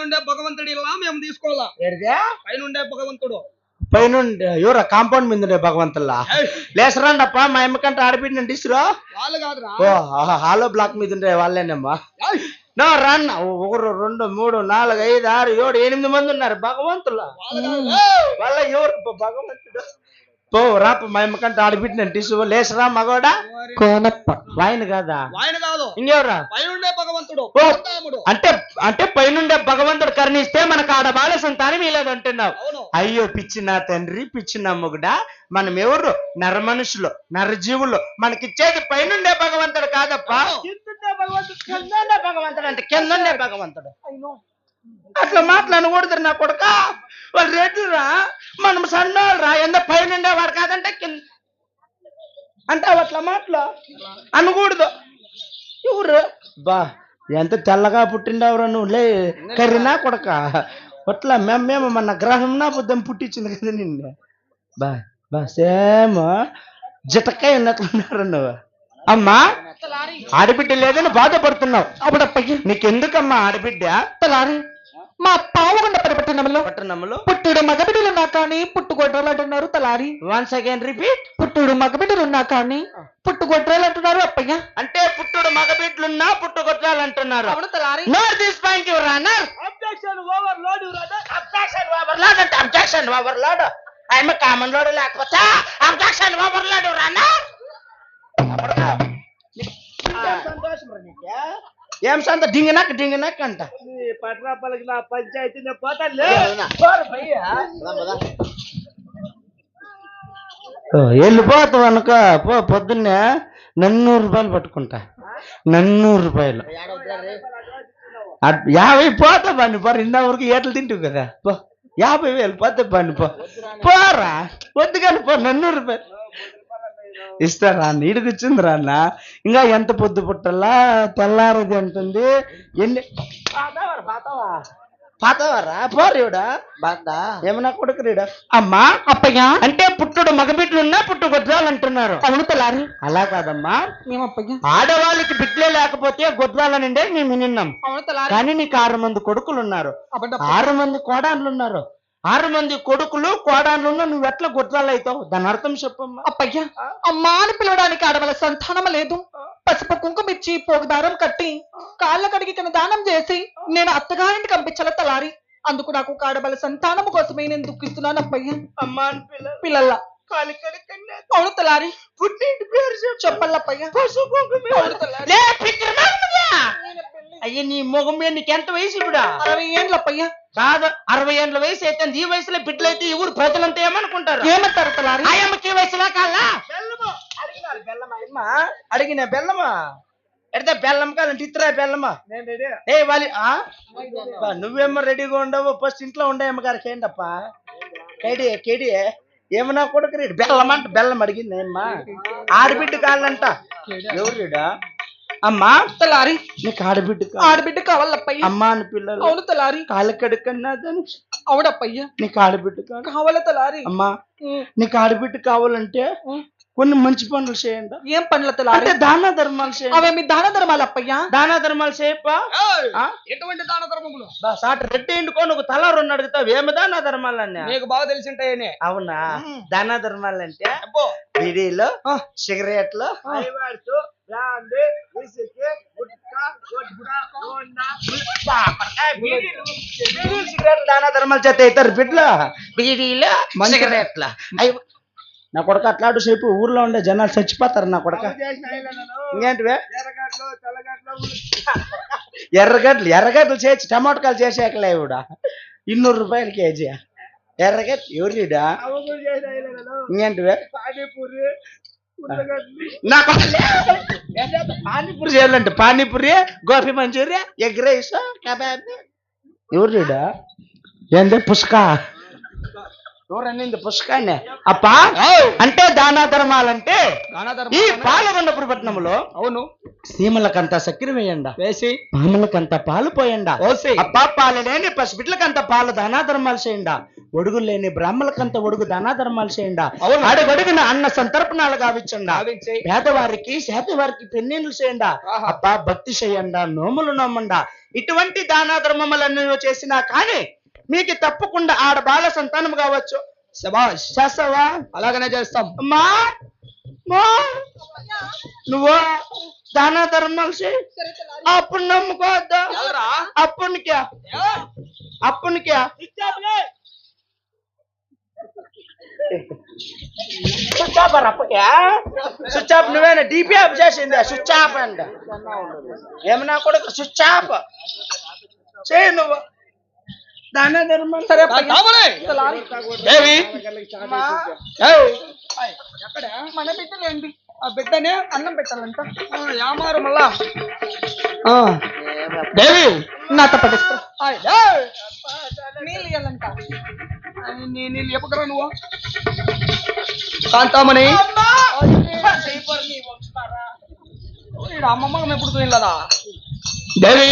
పైనుండే భగవంతుడి ఇలా మేము తీసుకోవాలా? పైనుండే భగవంతుడు. పైన ఎవరా? కాంపౌండ్ మీద ఉండే భగవంతుల్లా లేసరాండప్ప మా అమ్మకంటే ఆడబిడ్డ ఇసురా వాళ్ళు కాదురా. ఓ ఆహా, హాలో బ్లాక్ మీద ఉండే వాళ్ళేనమ్మా నో రన్! ఒకరు రెండు మూడు నాలుగు ఐదు ఆరు ఏడు ఎనిమిది మంది ఉన్నారు భగవంతుల వాళ్ళు ఎవరు? భగవంతుడు. పో రాప మా అమ్మకంటే ఆడబిడ్డ టిసు లేసరా మగవాడా? ఓరి, కోనప్ప. వాయన కాదా? ఆయన కాదు. ఇంకెవరా. పరశురాముడు. అంటే అంటే పైనుండే భగవంతుడు కరుణిస్తే మనకు ఆడ బాల సంతానం ఇలాది అంటున్నావు అవును. అయ్యో పిచ్చి నా తండ్రి పిచ్చి నా మొగుడా మనం ఎవరు? నర మనుషులు నరజీవులు. మనకిచ్చేది పైనుండే భగవంతుడు కాదప్ప. కిందుండే భగవంతుడు అంటే కిందుండే భగవంతుడు. అట్లా మాట్లాడకూడదు నా కొడుక. వాళ్ళు రేట్లురా మనం సన్నోళ్ళు రా. ఎంత పైనుండే వాడు కాదంటే కింద అంటే అట్లా మాటలు. అనకూడదు. ఎవరు? బా ఎంత తెల్లగా పుట్టిండవరా నువ్వు? లే కర్రీనా కొడక? అట్లా మేము మేము మన గ్రహం నా బుద్ధం పుట్టించింది కదా నిన్ను. బా బా సేమ్. జటకాయ ఉన్నట్లున్నారు నువ్వు? అమ్మా ఆడబిడ్డ లేదని బాధపడుతున్నావు. అప్పుడప్పకి నీకెందుకమ్మా ఆడబిడ్డ? తలారి మా పావుగండ పరిపట్టణంలో పట్టణంలో పుట్టుడు మగబిడ్డలున్నా కానీ పుట్టుగొడ్రాలు అంటున్నారు తలారి. వన్స్ అగైన్ రిపీట్ పుట్టుడు మగబిడ్డలున్నా కానీ పుట్టుగొడ్రాలు అంటున్నారు అప్పయ్య. అంటే పుట్టుడు మగబిడ్లున్నా పుట్టుకొట్టాలు అంటున్నారు అవును తలారి. Nor this point your honour objection overload objection overload అంటే objection overload I'm common load లేకపోతే objection over load your honour ఏం సంత? డింగినక్ డింగినక్ అంట. పట్నాపల్లికి నా పంచాయతీ పోతాను. వెళ్ళిపోతావు అనుకో పో పొద్దున్నే నన్నూరు రూపాయలు పట్టుకుంటా. నన్నూరు రూపాయలు. అట్- యాభై పోతా బండి పో. ఇందా వరకు ఏటలు తింటావు కదా. పో. యాభై వేలు పోతే బండి పో. పోరా. వద్దు కానీ పో నన్నూరు రూపాయలు. ఇస్తారా? అన్న ఈడికి వచ్చింది రా అన్న. ఇంకా ఎంత పొద్దు పుట్టల్లా? తెల్లారది అంటుంది. ఎన్ని పాతావారా పాతావా? పాతావారా? పోరేవుడా బాగా ఏమన్నా కొడుకు రీడా అమ్మా అప్పయ్య. అంటే పుట్టుడు మగబిడ్డలున్నా పుట్టు గొడ్రాలు అంటున్నారు అవును తలారి. అలా కాదమ్మా. ఏమప్పయ్య ఆడవాళ్ళకి బిడ్డలే లేకపోతే గొడ్రాలనండే మేము అవును తలారి. కానీ నీకు ఆరు మంది కొడుకులు ఉన్నారు ఆరు మంది కోడాన్లు ఉన్నారు ఆరు మంది కొడుకులు ఉన్నా నువ్వు ఎట్లా గొడ్రాలు అవుతావు దాని అర్థం చెప్పమ్మా. అప్పయ్య అమ్మా అని పిలవడానికి ఆడవాళ్ళ సంతానం లేదు. పసుపు కుంకుమ ఇచ్చి పోగుదారం కట్టి కాళ్ళ కడిగి తన దానం చేసి నేను అత్తగారింటికి పంపించాల తలారి? అందుకు నాకు కాడబల సంతానం కోసమే నేను దుఃఖిస్తున్నాను అప్పయ్య. అమ్మా అని పిల్ల పిల్లల అవును తలారి. పుట్టింటి పేరు చెప్పు. చెప్పల్లప్పయ్య పసుపు కుంకుమ అయ్య నీ మొగం మీద నీకు ఎంత వయసు ఇప్పుడా అరవై ఏండ్ల అప్పయ్య. కాదు అరవై ఏళ్ళ వయసు అయితే ఈ వయసులో బిడ్డలైతే ఈ ఊరు ప్రజలంతా ఏమనుకుంటారు? ఏమంటారు తలారి ఆయమ్మకి వయసులా కాలా బెల్లము? అడిగినారు బెల్లమా అమ్మ? అడిగిన బెల్లమా? ఎడితే బెల్లం కాదంటే ఇతరా బెల్లమా? నేను రెడీ. ఏ వాలి నువ్వేమో రెడీగా ఉండవు ఫస్ట్ ఇంట్లో ఉండే అమ్మగారికి ఏంటప్ప? కేడి కేడి ఏమన్నా కొడుకు రేడు? బెల్లం అంట బెల్లం అడిగింది అమ్మా ఆడబిడ్డ కాళ్ళంట. ఎవరు రీడా? అమ్మా. తలారి. నీకు ఆడబిడ్డ. ఆడబిడ్డ కావాలప్పయ్య. అమ్మా అని పిల్లలు. అవును తలారి. కాళ్ళ కడుకన్నా దాని అవునప్పయ్య నీకు ఆడబిడ్డ కావాలి తలారి. అమ్మా. నీకు ఆడబిడ్డ కావాలంటే. కొన్ని మంచి పనులు చేయండి. ఏం పనుల తలారి? అంటే దాన ధర్మాలు చేయండి. అవేమి దాన ధర్మాలు అప్పయ్య దాన ధర్మాలు చేయప్పా? ఎటువంటి దాన ధర్మములు? సాటి రెడ్డి ఇండుకొని ఒక తల రెండు అడుగుతావు. ఏమి దాన ధర్మాలు అన్నా నీకు బాగా తెలిసింటాయని. అవునా? దాన ధర్మాలు అంటే బీడీలు సిగరెట్లు బ్రాండ్ విసికి గుట్కా గుట్కా గోండా బీడీలు సిగరెట్లు దాన ధర్మాలు చేత అవుతారు బిడ్డలు బీడీలు సిగరెట్లు. అయ్యి. నా కొడుకు అట్లాంటి సేపు ఊర్లో ఉండే జనాలు చచ్చిపోతారు నా కొడుక. ఇంకేంటివే? ఎర్రగడ్డలు ఎర్రగడ్డలు చేసి టమాటకాయలు చేసేకలే ఇవిడ ఇన్నూరు రూపాయలు కేజీ. ఎర్రగడ్డ ఎవరిడా ఇంకేంటివే? నాకు పానీపూరి చేయాలంటే panipuri gobi manchuria egg rice kebab. ఎవరిడా ఏంది పుష్క? ఎవరన్నింది పుష్కానే అప్పా? అంటే దానా ధర్మాలంటే ఈ పాలగొండపురి అవును. సీమలకంతా చక్కెర వేయండా వేసి పాములకంతా పాలు పోయండా పోసి. అబ్బా పాలు లేని పసిబిడ్లకంత పాలు దానా ధర్మాలు చేయండా ఒడుగులు లేని బ్రాహ్మణులకంత ఒడుగు దానా ధర్మాలు చేయండా. అడుగడుగున అన్న సంతర్పణాలు గావించండా పేదవారికి శాతవారికి పెన్నీళ్ళు చేయండా. అబ్బా భక్తి చేయండా నోములు నోమండా. ఇటువంటి దాన ధర్మములన్నీ చేసినా కానీ మీకు తప్పకుండా ఆడ బాల సంతానం కావచ్చు. శబాష్ చేస్తావా? అలాగనే చేస్తాం. అమ్మా! మా నువ్వు? దాన ధర్మాలు అప్పుడు నమ్ముకోవద్దా? అప్పునికా. అప్పునికా. స్విచ్ ఆఫ్ అప్పకే. స్విచ్ ఆఫ్ నువ్వేనా డిపి ఆఫ్ చేసింది? స్విచ్ ఆఫ్ అంట. ఏమన్నా కూడా స్విచ్ ఆఫ్ చేయి నువ్వు. దాన ధర్మం సరే. దేవి మన బిడ్డలేండి ఆ బిడ్డనే అన్నం పెట్టాలంట. యామారు మళ్ళా. ఆ. దేవి? నాతో పట్టిస్తా ఆయ్, ఏయ్. నీళ్ళు ఇవ్వాలంట ఆయ్, నీ నీళ్ళు చెప్పకరా నువ్వు? కాంతామణి. అమ్మమ్మ ఎప్పుడు దేవి?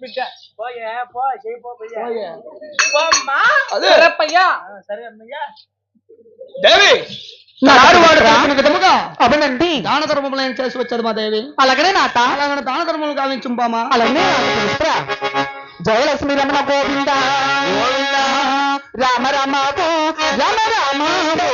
బిడ్డ. అదే సరేపయ్యా దేవి నా నాడు వాడు దగ్గర చెప్పిన విధముగా అవునండి దాన ధర్మములు ఏం చేసి వచ్చేది మా దేవి అలాగనే నాట అలాగనే దాన ధర్మములు గావించుంపామా అలాగనే జయలక్ష్మి రమణ గోవింద రామ రామ గో రామ రామ గో రామ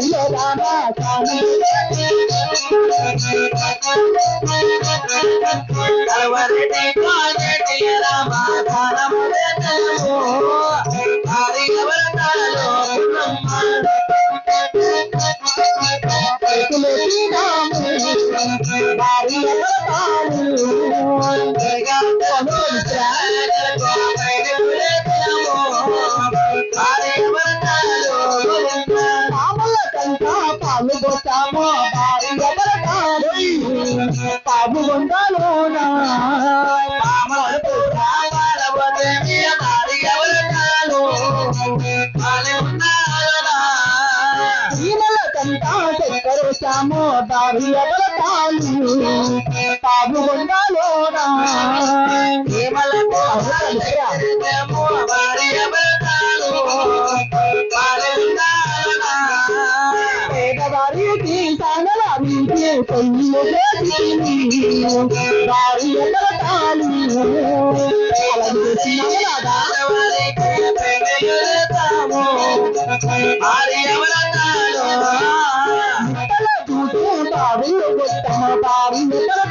నెత్తిలో రామ స్వామి చేతులకి పాము వందలోనా కంట చక్కరసాము భార్య పలకాలు పాము వందలోనా భార్య పలకాలు అలా చేసినాము రాదా తల చూసే బావిలో గొట్టమ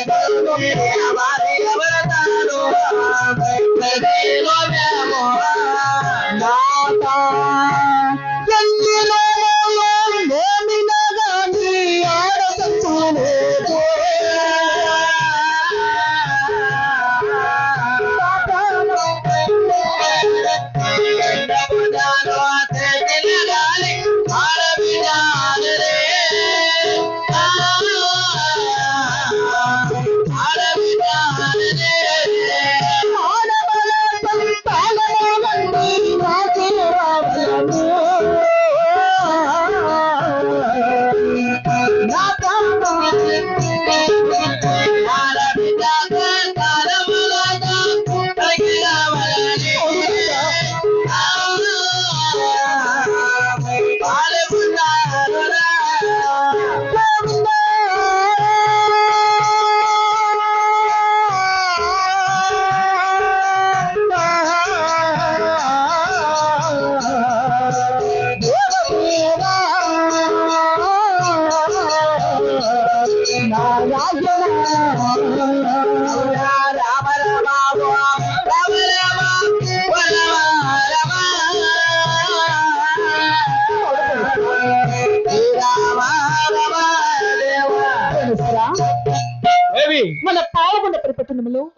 వదగులు లేని వారి ఎవరతాను అవును తెలుసురా తిరుపతి ఇంకా